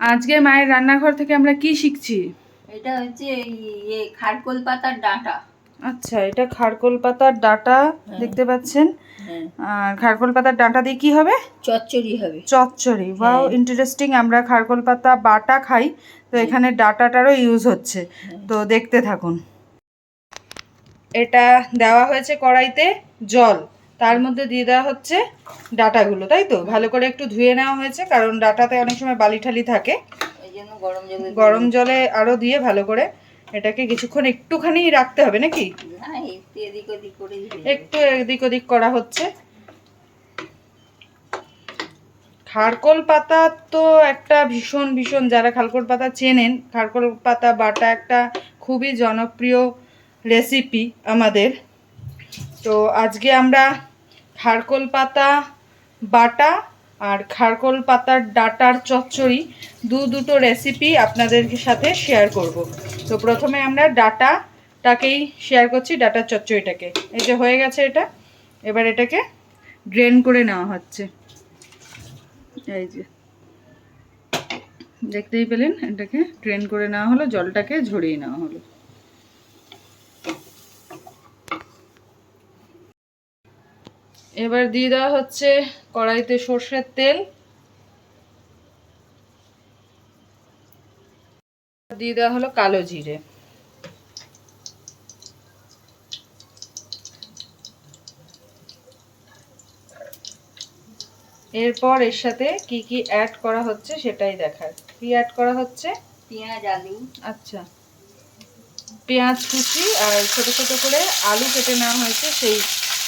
আজকে মায়ের রান্নাঘর থেকে আমরা কি শিখছি? এটা হচ্ছে ইয়ে খারকোল পাতার ডাঁটা। আচ্ছা এটা খারকোল পাতার ডাটা হ্যাঁ। দেখতে পাচ্ছেন। হ্যাঁ। আর খারকোল পাতার ডাটা দিয়ে কি হবে? চচ্চড়ি হবে। চচ্চড়ি বাও হ্যাঁ। ইন্টারেস্টিং আমরা খারকোল পাতা বাটা খাই তো এখানে ডাটাটারও ইউজ হচ্ছে। তো দেখতে থাকুন। এটা দেওয়া হয়েছে কড়াইতে জল। তার মধ্যে দিয়ে দেওয়া হচ্ছে ডাটাগুলো তাই তো? ভালো করে একটু ধুয়ে নেওয়া হয়েছে কারণ ডাটাতে অনেক সময় বালি ঠালি থাকে। গরম জলে গরম জলে আরও দিয়ে ভালো করে এটাকে কিছুক্ষণ একটুখানি রাখতে হবে নাকি? একটু এদিক ওদিক করা হচ্ছে। খারকোল পাতা তো একটা ভীষণ ভীষণ যারা খারকোল পাতা চেনেন খারকোল পাতা বাটা একটা খুবই জনপ্রিয় রেসিপি আমাদের। তো আজকে আমরা খারকোল পাতা, বাটা আর খারকোল পাতার ডাটার চচ্চড়ি দু দুটো রেসিপি আপনাদের সাথে শেয়ার করব। তো প্রথমে আমরা ডাটাটাকেই শেয়ার করছি, ডাটার চচ্চড়িটাকে। এই যে হয়ে গেছে এটা। এবার এটাকে ড্রেন করে নেওয়া হচ্ছে। এই যে। দেখতেই পেলেন, এটাকে ড্রেন করে নেওয়া হলো, জলটাকে ঝরিয়ে নেওয়া হলো। এবার দিয়ে দেওয়া হচ্ছে কড়াইতে সর্ষের তেল। দিয়ে দেওয়া হলো কালো জিরে। এরপর এর সাথে কি কি অ্যাড করা হচ্ছে সেটাই দেখার কি অ্যাড করা হচ্ছে? পেঁয়াজ আলু। আচ্ছা। পেঁয়াজ কুচি আর ছোট ছোট করে আলু কেটে নেওয়া হয়েছে সেই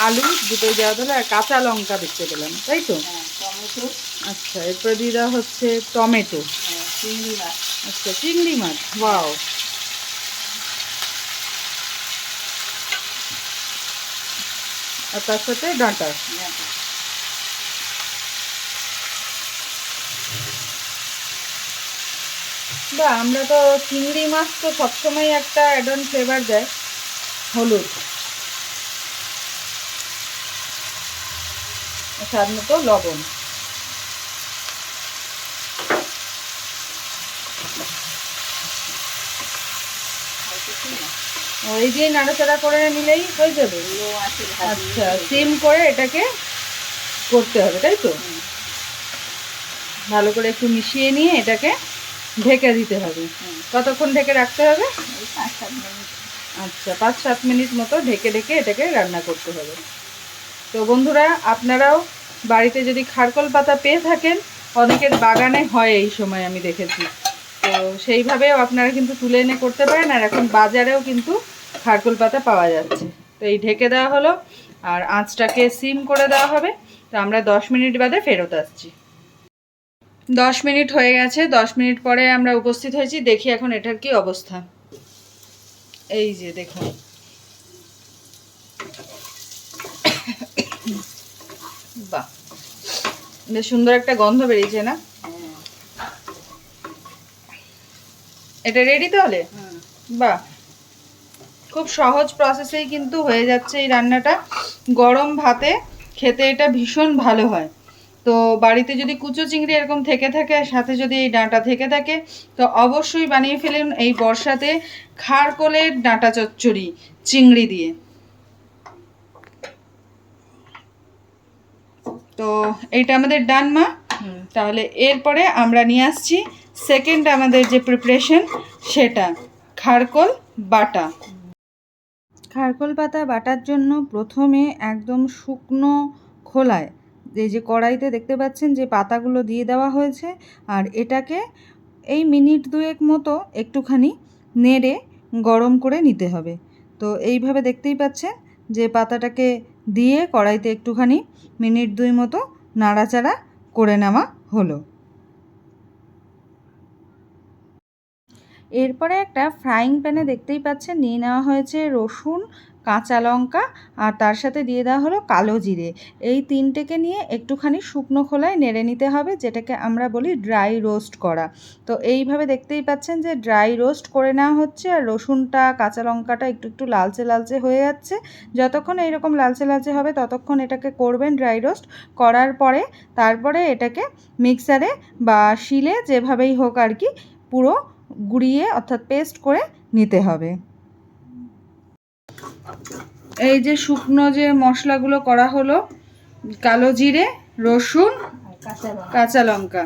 আলু দুটোই দেওয়া হলো আর কাঁচা লঙ্কা দেখতে পেলাম তাই তো? হ্যাঁ টমেটো। আচ্ছা এরপরে দিয়ে দেওয়া হচ্ছে টমেটো। হ্যাঁ চিংড়ি মাছ। আচ্ছা চিংড়ি মাছ ওয়াও। আর তার সাথে ডাঁটা। বা আমরা তো চিংড়ি মাছ তো সবসময় একটা অ্যাড অন ফ্লেভার দেয় হলুদ। স্বাদ মতো লবণ। এই দিয়ে নাড়াচাড়া করে নিলেই হয়ে যাবে। আচ্ছা সিম করে এটাকে করতে হবে, তাই তো? ভালো করে একটু মিশিয়ে নিয়ে এটাকে ঢেকে দিতে হবে। কতক্ষণ ঢেকে রাখতে হবে? আচ্ছা পাঁচ সাত মিনিট মতো ঢেকে ঢেকে এটাকে রান্না করতে হবে। তো বন্ধুরা, আপনারাও বাড়িতে যদি খারকল পাতা পেয়ে থাকেন, অনেকের বাগানে হয় এই সময়, আমি দেখেছি। তো সেইভাবেও আপনারা কিন্তু তুলে এনে করতে পারেন, আর এখন বাজারেও কিন্তু খারকল পাতা পাওয়া যাচ্ছে। তো এই ঢেকে দেওয়া হলো, আর আঁচটাকে সিম করে দেওয়া হবে। তো আমরা দশ মিনিট বাদে ফেরত আসছি। দশ মিনিট হয়ে গেছে, দশ মিনিট পরে আমরা উপস্থিত হয়েছি, দেখি এখন এটার কি অবস্থা। এই যে দেখুন। বাহ বেশ সুন্দর একটা গন্ধ বেরিয়েছে না? এটা রেডি তাহলে? বাহ। খুব সহজ প্রসেসেই কিন্তু হয়ে যাচ্ছে এই রান্নাটা। গরম ভাতে খেতে এটা ভীষণ ভালো হয়। তো বাড়িতে যদি কুচো চিংড়ি এরকম থেকে থাকে আর সাথে যদি এই ডাঁটা থেকে থাকে তো অবশ্যই বানিয়ে ফেলুন এই বর্ষাতে খারকোলের ডাঁটা চচ্চড়ি চিংড়ি দিয়ে। তো এইটা আমাদের ডান মা। তাহলে এরপরে আমরা নিয়ে আসছি সেকেন্ড আমাদের যে প্রিপারেশন সেটা খারকোল বাটা। খারকোল পাতা বাটার জন্য প্রথমে একদম শুকনো খোলায় এই যে কড়াইতে দেখতে পাচ্ছেন যে পাতাগুলো দিয়ে দেওয়া হয়েছে আর এটাকে এই মিনিট দুয়েক মতো একটুখানি নেড়ে গরম করে নিতে হবে। তো এইভাবে দেখতেই পাচ্ছেন যে পাতাটাকে দিয়ে কড়াইতে একটুখানি মিনিট দুই মতো নাড়াচাড়া করে নেওয়া হলো। এরপরে একটা ফ্রাইং প্যানে দেখতেই পাচ্ছেন, নিয়ে নেওয়া হয়েছে রসুন কাঁচা লঙ্কা আর তার সাথে দিয়ে দেওয়া হলো কালো জিরে। এই তিনটেকে নিয়ে একটুখানি শুকনো খোলায় নেড়ে নিতে হবে, যেটাকে আমরা বলি ড্রাই রোস্ট করা। তো এইভাবে দেখতেই পাচ্ছেন যে ড্রাই রোস্ট করে নেওয়া হচ্ছে আর রসুনটা, কাঁচা লঙ্কাটা একটু একটু লালচে লালচে হয়ে যাচ্ছে। যতক্ষণ এইরকম লালচে লালচে হবে, ততক্ষণ এটাকে করবেন ড্রাই রোস্ট। করার পরে তারপরে এটাকে মিক্সারে বা শিলে যেভাবেই হোক আর কি, পুরো গুঁড়িয়ে অর্থাৎ পেস্ট করে নিতে হবে। এই যে শুকনো যে মশলাগুলো করা হলো, কালো জিরে, রসুন, কাঁচা লঙ্কা।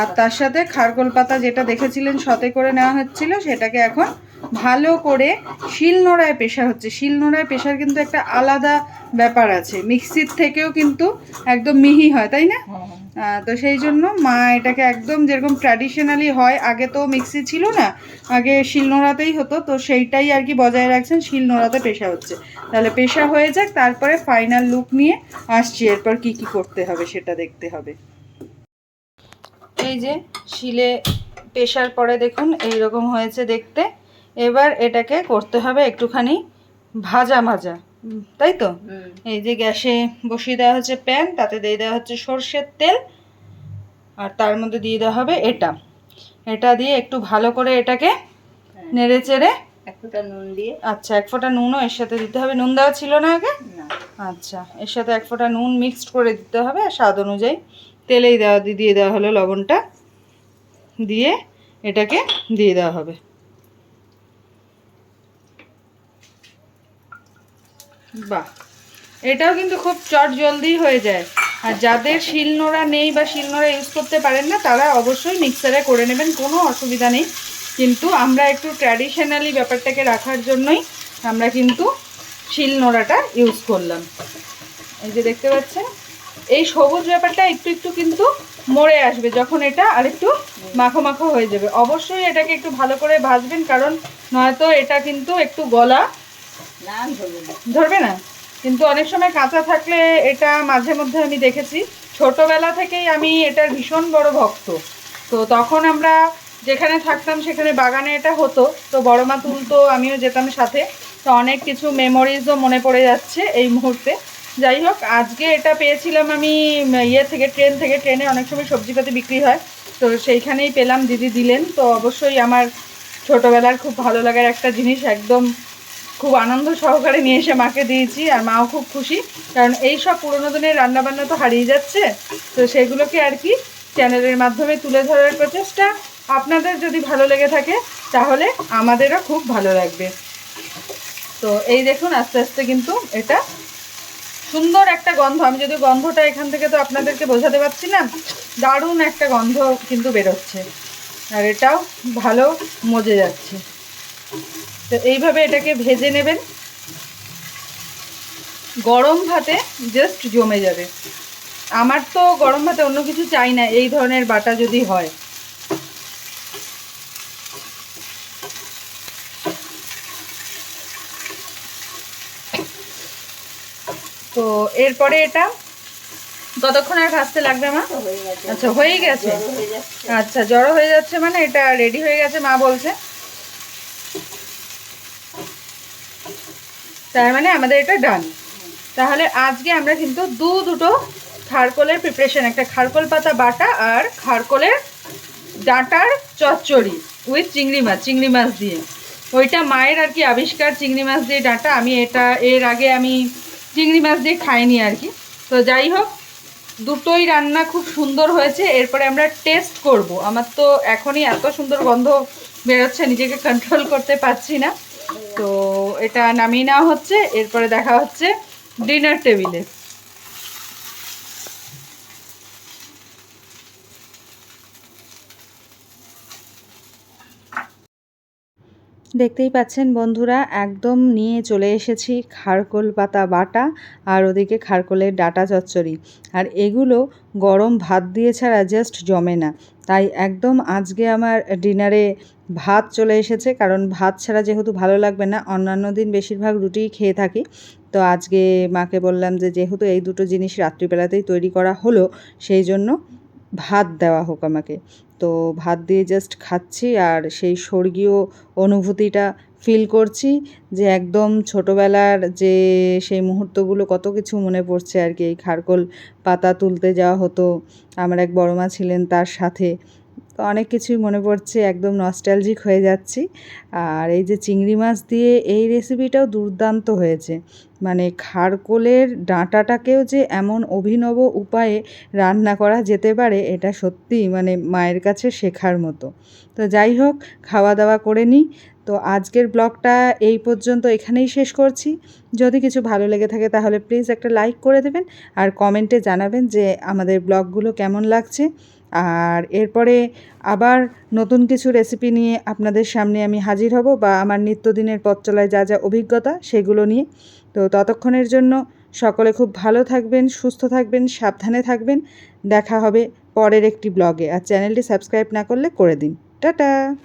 আর তার সাথে খারকোল পাতা যেটা দেখেছিলেন, সতে করে নেওয়া হচ্ছিল, সেটাকে এখন ভালো করে শিলনোড়ায় পেশা হচ্ছে। শিলনোড়ায় পেশার কিন্তু একটা আলাদা ব্যাপার আছে। মিক্সির থেকেও কিন্তু একদম মিহি হয় তাই না? হ্যাঁ, তো সেই জন্য মা এটাকে একদম যেরকম ট্র্যাডিশনালি হয় আগে তো মিক্সি ছিল না আগে শিলনোড়াতেই হতো তো সেইটাই আর কি বজায় রাখছেন শিলনোড়াতে পেশা হচ্ছে। তাহলে পেশা হয়ে যাক তারপরে ফাইনাল লুক নিয়ে আসছি। এরপর কি কি করতে হবে সেটা দেখতে হবে। এই যে শিলে পেশার পরে দেখুন এইরকম হয়েছে দেখতে। এবার এটাকে করতে হবে একটুখানি ভাজা ভাজা তাই তো? এই যে গ্যাসে বসিয়ে দেওয়া হচ্ছে প্যান তাতে দিয়ে দেওয়া হচ্ছে সর্ষের তেল আর তার মধ্যে দিয়ে দেওয়া হবে এটা। এটা দিয়ে একটু ভালো করে এটাকে হ্যাঁ। নেড়ে চেড়ে। এক ফোঁটা নুন দিয়ে। আচ্ছা এক ফোঁটা নুনও এর সাথে দিতে হবে। নুন দেওয়া ছিল না আগে? আচ্ছা এর সাথে এক ফোঁটা নুন মিক্সড করে দিতে হবে আর স্বাদ অনুযায়ী। তেলেই দেওয়া দিয়ে দেওয়া হলো লবণটা। দিয়ে এটাকে দিয়ে দেওয়া হবে। বাহ। এটাও কিন্তু খুব চট জলদি হয়ে যায়। আর যাদের শিলনোড়া নেই বা শিলনোড়া ইউজ করতে পারেন না, তারা অবশ্যই মিক্সারে করে নেবেন, কোনো অসুবিধা নেই। কিন্তু আমরা একটু ট্র্যাডিশনালি ব্যাপারটাকে রাখার জন্যই আমরা কিন্তু শিলনোড়াটা ইউজ করলাম। এই যে দেখতে পাচ্ছেন, এই সবুজ ব্যাপারটা একটু একটু কিন্তু মরে আসবে, যখন এটা আরেকটু মাখো মাখো হয়ে যাবে। অবশ্যই এটাকে একটু ভালো করে ভাজবেন, কারণ নয়তো এটা কিন্তু একটু গলা ধরবে না। কিন্তু অনেক সময় কাঁচা থাকলে এটা মাঝে মধ্যে আমি দেখেছি। ছোটবেলা থেকেই আমি এটার ভীষণ বড় ভক্ত। তো তখন আমরা যেখানে থাকতাম, সেখানে বাগানে এটা হতো। তো বড় মা তুলতো, আমিও যেতাম সাথে। তো অনেক কিছু মেমোরিজও মনে পড়ে যাচ্ছে এই মুহূর্তে। যাই হোক, আজকে এটা পেয়েছিলাম আমি ইয়ে থেকে, ট্রেন থেকে। ট্রেনে অনেক সময় সবজিপাতি বিক্রি হয়। তো সেইখানেই পেলাম, দিদি দিলেন। তো অবশ্যই আমার ছোটোবেলার খুব ভালো লাগার একটা জিনিস, একদম খুব আনন্দ সহকারে নিয়ে এসে মাকে দিয়েছি আর মাও খুব খুশি। কারণ এই সব পুরোনো দিনের রান্নাবান্না তো হারিয়ে যাচ্ছে। তো সেগুলোকে আর কি চ্যানেলের মাধ্যমে তুলে ধরার প্রচেষ্টা আপনাদের যদি ভালো লেগে থাকে, তাহলে আমাদেরও খুব ভালো লাগবে। তো এই দেখুন, আস্তে আস্তে কিন্তু এটা সুন্দর একটা গন্ধ। আমি যদি গন্ধটা এখান থেকে তো আপনাদেরকে বোঝাতে পারছি না, দারুণ একটা গন্ধ কিন্তু বেরোচ্ছে। আর এটাও ভালো মজে যাচ্ছে। তো এইভাবে এটাকে ভেজে নেবেন। গরম ভাতে জাস্ট জমে যাবে। আমার তো গরম ভাতে অন্য কিছু চাই না এই ধরনের বাটা যদি হয়। তো এরপরে এটা কতক্ষণ আর ভাজতে লাগবে মা? আচ্ছা হয়ে গেছে। আচ্ছা জড়ো হয়ে যাচ্ছে মানে এটা রেডি হয়ে গেছে মা বলছে। তার মানে আমাদের এটা ডান তাহলে আজকে আমরা কিন্তু দু দুটো খারকোলের প্রিপারেশন একটা খারকোল পাতা বাটা আর খারকোলের ডাঁটার চচ্চড়ি উইথ চিংড়ি মাছ চিংড়ি মাছ দিয়ে। ওইটা মায়ের আর কি আবিষ্কার চিংড়ি মাছ দিয়ে ডাঁটা। আমি এটা, এর আগে আমি চিংড়ি মাছ দিয়ে খাইনি আর কি। তো যাই হোক, দুটোই রান্না খুব সুন্দর হয়েছে। এরপরে আমরা টেস্ট করব। আমার তো এখনই এত সুন্দর গন্ধ বেরোচ্ছে, নিজেকে কন্ট্রোল করতে পারছি না। তো এটা নামিয়ে নেওয়া হচ্ছে, এরপরে দেখা হচ্ছে ডিনার টেবিলে দেখতেই পাচ্ছেন বন্ধুরা, একদম নিয়ে চলে এসেছি খারকোল পাতা বাটা আর ওদিকে খারকোলের ডাটা চচ্চড়ি। আর এগুলো গরম ভাত দিয়ে ছাড়া জাস্ট জমে না। তাই একদম আজকে আমার ডিনারে ভাত চলে এসেছে, কারণ ভাত ছাড়া যেহেতু ভালো লাগবে না, অন্যান্য দিন বেশিরভাগ রুটিই খেয়ে থাকি। তো আজকে মাকে বললাম যে, যেহেতু এই দুটো জিনিস রাত্রিবেলাতেই তৈরি করা হলো, সেই জন্য ভাত দেওয়া হোক আমাকে। তো ভাত দিয়ে জাস্ট খাচ্ছি, আর সেই স্বর্গীয় অনুভূতিটা ফিল করছি যে, একদম ছোটোবেলার যে, সেই মুহূর্তগুলো কত কিছু মনে পড়ছে আর কি। এই খারকোল পাতা তুলতে যাওয়া হতো, আমার এক বড় মা ছিলেন তার সাথে। তো অনেক কিছুই মনে পড়ছে, একদম নস্টালজিক হয়ে যাচ্ছি। আর এই যে চিংড়ি মাছ দিয়ে এই রেসিপিটাও দুর্দান্ত হয়েছে। মানে খারকোলের ডাঁটাটাকেও যে এমন অভিনব উপায়ে রান্না করা যেতে পারে, এটা সত্যি মানে মায়ের কাছে শেখার মতো। তো যাই হোক খাওয়া দাওয়া করে নিই তো আজকের ব্লগটা এই পর্যন্ত এখানেই শেষ করছি। যদি কিছু ভালো লেগে থাকে তাহলে প্লিজ একটা লাইক করে দেবেন আর কমেন্টে জানাবেন যে আমাদের ব্লগগুলো কেমন লাগছে। আর এরপরে আবার নতুন কিছু রেসিপি নিয়ে আপনাদের সামনে আমি হাজির হব বা আমার নিত্যদিনের পথ চলায় যা যা অভিজ্ঞতা সেগুলো নিয়ে। তো ততক্ষণের জন্য সকলে খুব ভালো থাকবেন, সুস্থ থাকবেন, সাবধানে থাকবেন। দেখা হবে পরের একটি ব্লগে আর চ্যানেলটি সাবস্ক্রাইব না করলে করে দিন। টাটা!